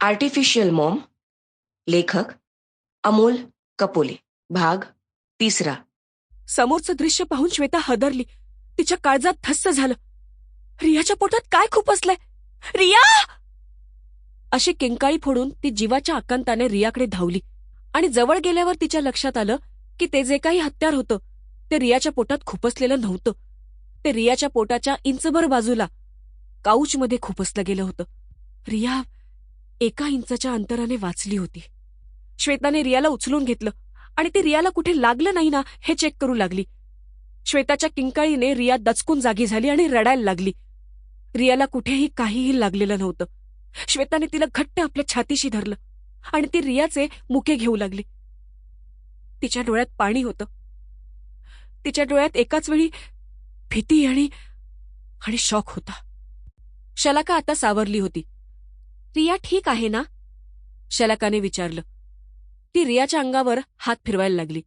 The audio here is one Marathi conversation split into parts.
आर्टिफिशियल मॉम लेखक अमोल कपोले. भाग तिसरा. समोरचं दृश्य पाहून श्वेता हदरली. तिच्या काळजात थस्स झालं. रियाच्या पोटात काय खूप असलंय? रिया! अशी किंकाळी फोडून ती जीवाच्या आकांताने रियाकडे धावली. आणि जवळ गेल्यावर तिच्या लक्षात आलं की ते जे काही हत्यार होतं ते रियाच्या पोटात खुपसलेलं नव्हतं. ते रियाच्या पोटाच्या इंचभर बाजूला काऊचमध्ये खुपसलं गेलं होतं. रिया एका इंचाच्या अंतराने वाचली होती. श्वेताने रियाला उचलून घेतलं आणि ते रियाला कुठे लागलं नाही ना हे चेक करू लागली. श्वेताच्या किंकाळीने रिया दचकून जागी झाली आणि रडायला लागली. रियाला कुठेही काहीही लागलेलं नव्हतं. श्वेताने तिला घट्ट आपल्या छातीशी धरलं आणि ती रियाचे मुके घेऊ लागली. तिच्या डोळ्यात पाणी होतं. तिच्या डोळ्यात एकाच वेळी भीती आणि आणि शॉक होता. शलाका आता सावरली होती. रिया ठीक आहे ना? शलाकाने विचारलं. ती रियाच्या अंगावर हात फिरवायला लागली.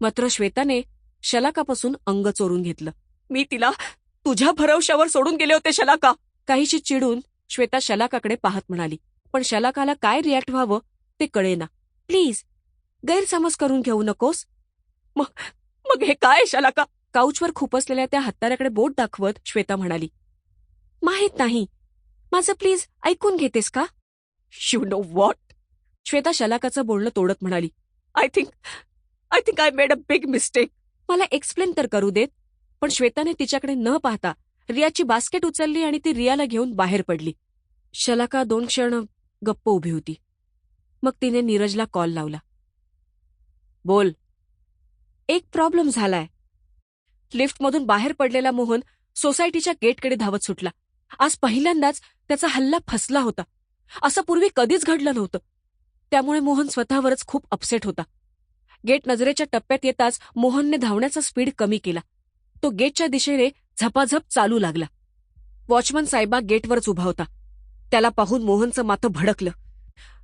मात्र श्वेताने शलाकापासून अंग चोरून घेतलं. मी तिला तुझ्या भरवशावर सोडून गेले होते शलाका. काहीशी चिडून श्वेता शलाकाकडे पाहत म्हणाली. पण शलाकाला काय रिॲक्ट व्हावं ते कळेना. प्लीज गैरसमज करून घेऊ नकोस. मग मग हे काय शलाका? काऊचवर खुपसलेल्या त्या हत्ताऱ्याकडे बोट दाखवत श्वेता म्हणाली. माहीत नाही. माझं प्लीज ऐकून घेतेस का? शिव नो वॉट श्वेता शलाकाचं बोलणं तोडत म्हणाली. I think I think I made a big mistake मला एक्सप्लेन तर करू देत पण श्वेताने तिच्याकडे न पाहता रियाची बास्केट उचलली आणि ती रियाला घेऊन बाहेर पडली. शलाका दोन क्षण गप्प उभी होती. मग तिने नीरजला कॉल लावला. बोल. एक प्रॉब्लेम झालाय. लिफ्टमधून बाहेर पडलेला मोहन सोसायटीच्या गेटकडे धावत सुटला. आज पहिल्यांदाच त्याचा हल्ला फसला होता. असं पूर्वी कधीच घडलं नव्हतं. त्यामुळे मोहन स्वतःवरच खूप अपसेट होता. गेट नजरेच्या टप्प्यात येताच मोहनने धावण्याचा स्पीड कमी केला. तो गेटच्या दिशेने झपाझप चालू लागला. वॉचमन साहेबा गेटवरच उभा होता. त्याला पाहून मोहनचं माथं भडकलं.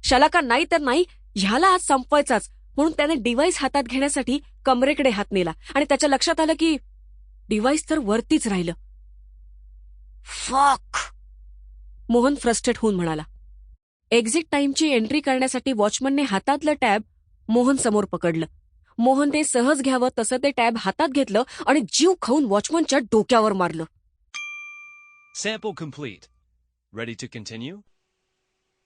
शलाका नाही तर नाही ह्याला आज संपवायचाच. म्हणून त्याने डिव्हाइस हातात घेण्यासाठी कमरेकडे हात नेला आणि त्याच्या लक्षात आलं की डिव्हाइस तर वरतीच राहिलं. फक मोहन फ्रस्ट्रेट होऊन म्हणाला एक्झिट टाइमची एंट्री करण्यासाठी वॉचमनने हातातलं टॅब मोहन समोर पकडलं मोहनने सहज घ्यावं तसं ते टॅब हातात घेतलं आणि जीव खाऊन वॉचमनच्या डोक्यावर मारलं Sample complete. Ready to continue?